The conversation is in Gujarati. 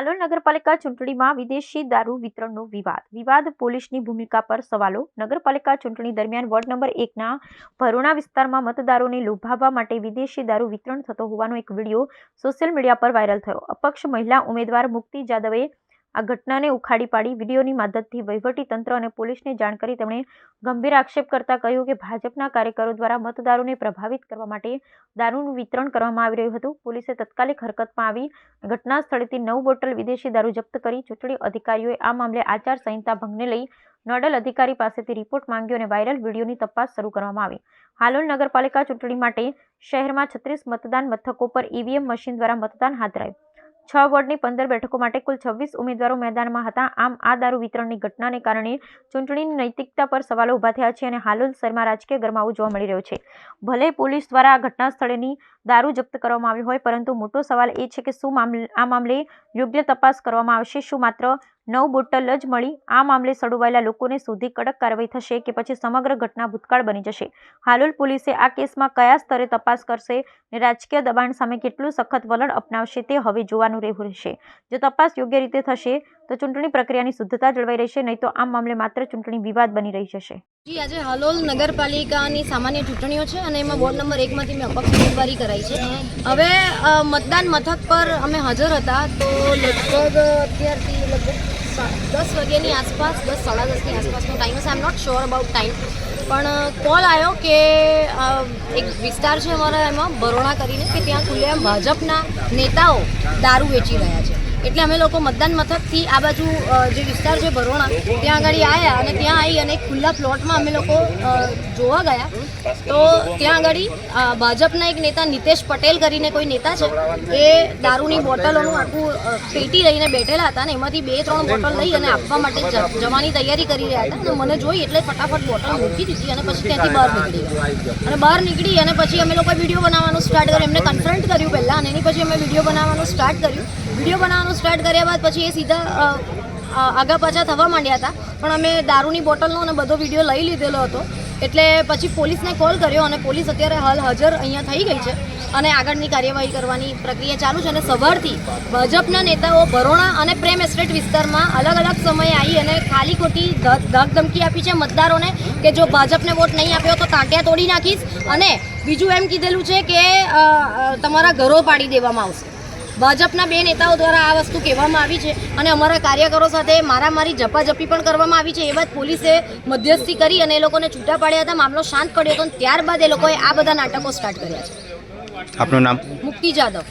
હાલોલ નગરપાલિકા ચૂંટણીમાં વિદેશી દારૂ વિતરણનો વિવાદ. વિવાદ પોલીસની ભૂમિકા પર સવાલો. નગરપાલિકા ચૂંટણી દરમિયાન વોર્ડ નંબર એકના ભરોણા વિસ્તારમાં મતદારોને લોભાવવા માટે વિદેશી દારૂ વિતરણ થતો હોવાનો એક વીડિયો સોશિયલ મીડિયા પર વાયરલ થયો. અપક્ષ મહિલા ઉમેદવાર મુક્તિ જાદવે આ ઘટનાને ઉખાડી પાડી વિડીયોની મદદથી વહીવટી તંત્ર અને પોલીસને જાણ કરી તેમણે ગંભીર આક્ષેપ કરતા કહ્યું કે ભાજપના કાર્યકરો દ્વારા મતદારોને પ્રભાવિત કરવા માટે દારૂનું વિતરણ કરવામાં આવી રહ્યું હતું. પોલીસે તત્કાલિક હરકતમાં આવી ઘટના સ્થળેથી નવ બોટલ વિદેશી દારૂ જપ્ત કરી ચૂંટણી અધિકારીઓએ આ મામલે આચારસંહિતા ભંગને લઈ નોડલ અધિકારી પાસેથી રિપોર્ટ માંગ્યો અને વાયરલ વિડીયોની તપાસ શરૂ કરવામાં આવી. હાલોલ નગરપાલિકા ચૂંટણી માટે શહેરમાં છત્રીસ મતદાન મથકો પર ઈવીએમ મશીન દ્વારા મતદાન હાથ ધરાયું. છ વોર્ડની પંદર બેઠકો માટે કુલ છવ્વીસ ઉમેદવારો મેદાનમાં હતા. આમ આ દારૂ વિતરણની ઘટનાને કારણે ચૂંટણીની નૈતિકતા પર સવાલો ઊભા થયા છે અને હાલોલ શહેરમાં રાજકીય ગરમાવો જોવા મળી રહ્યો છે. ભલે પોલીસ દ્વારા આ ઘટના સ્થળેની દારૂ જપ્ત કરવામાં આવી હોય, પરંતુ મોટો સવાલ એ છે કે શું આ મામલે યોગ્ય તપાસ કરવામાં આવશે? શું માત્ર નવ બોટલ જ મળી. આ મામલે સડોવાયેલા લોકોને શોધી કડક કાર્યવાહી થશે કે પછી સમગ્ર ઘટના ભૂતકાળ બની જશે. હાલોલ પોલીસે આ કેસમાં કયા સ્તરે તપાસ કરશે અને રાજકીય દબાણ સામે કેટલું સખત વલણ અપનાવશે તે હવે જોવાનું રહેવું રહેશે. જો તપાસ યોગ્ય રીતે થશે, તો ચૂંટણી પ્રક્રિયાની શુદ્ધતા જળવાઈ રહેશે, નહીં તો આ મામલે માત્ર ચૂંટણી વિવાદ બની રહી જશે. જી, આજે હાલોલ નગરપાલિકાની સામાન્ય ચૂંટણીઓ છે અને એમાં વોર્ડ નંબર એકમાંથી મેં અપક્ષ ઉમેદવારી કરાઈ છે. હવે મતદાન મથક પર અમે હાજર હતા, તો લગભગ અત્યારથી લગભગ દસ વાગ્યાની આસપાસ, દસ સાડા દસની આસપાસનો ટાઈમ હશે. I am not sure about time પણ કોલ આવ્યો કે એક વિસ્તાર છે અમારા એમાં, બરોડા કરીને, કે ત્યાં ખુલ્લેઆમ ભાજપના નેતાઓ દારૂ વેચી રહ્યા છે. એટલે અમે લોકો મતદાન મથકથી આ બાજુ જે વિસ્તાર છે ભરોણા, ત્યાં આગળ આવ્યા અને ત્યાં આવી અને ખુલ્લા પ્લોટમાં અમે લોકો જોવા ગયા. તો ત્યાં આગળ ભાજપના એક નેતા નિતેશ પટેલ કરીને કોઈ નેતા છે, એ દારૂની બોટલોનું આખું પેટી લઈને બેઠેલા હતા અને એમાંથી બે ત્રણ બોટલ લઈ અને આપવા માટે જવાની તૈયારી કરી રહ્યા હતા અને મને જોઈ એટલે ફટાફટ બોટલ મૂકી દીધી અને પછી ત્યાંથી બહાર નીકળી અને બહાર નીકળી અને પછી અમે લોકો વીડિયો બનાવવાનું સ્ટાર્ટ કર્યું, એમને કન્ફરન્ટ કર્યું અને એની પછી અમે વીડિયો બનાવવાનું સ્ટાર્ટ કર્યું. વીડિયો બનાવવાનું સ્ટાર્ટ કર્યા બાદ પછી એ સીધા આગા પાછા થવા માંડ્યા હતા. પણ અમે દારૂની બોટલનો અને બધો વીડિયો લઈ લીધેલો હતો. એટલે પછી પોલીસને કોલ કર્યો અને પોલીસ અત્યારે હાલ હાજર અહીંયા થઈ ગઈ છે અને આગળની કાર્યવાહી કરવાની પ્રક્રિયા ચાલુ છે અને સવારથી ભાજપના નેતાઓ ભરોણા અને પ્રેમ એસ્ટેટ વિસ્તારમાં અલગ અલગ સમયે આવી અને ખાલી ખોટી ધક ધમકી આપી છે મતદારોને કે જો ભાજપને વોટ નહીં આપ્યો તો તાંટિયા તોડી નાખીશ અને બીજું એમ કીધેલું છે કે તમારા ઘરો પાડી દેવામાં આવશે. ભાજપના બે નેતાઓ દ્વારા આ વસ્તુ કહેવામાં આવી છે અને અમારા કાર્યકરો સાથે મારામારી ઝપાઝપી પણ કરવામાં આવી છે. એ બાદ પોલીસે મધ્યસ્થી કરી અને એ લોકોને છૂટા પાડ્યા હતા. મામલો શાંત પડ્યો હતો ત્યારબાદ એ લોકોએ આ બધા નાટકો સ્ટાર્ટ કર્યા છે. આપનું નામ? મુક્તિ જાદવ.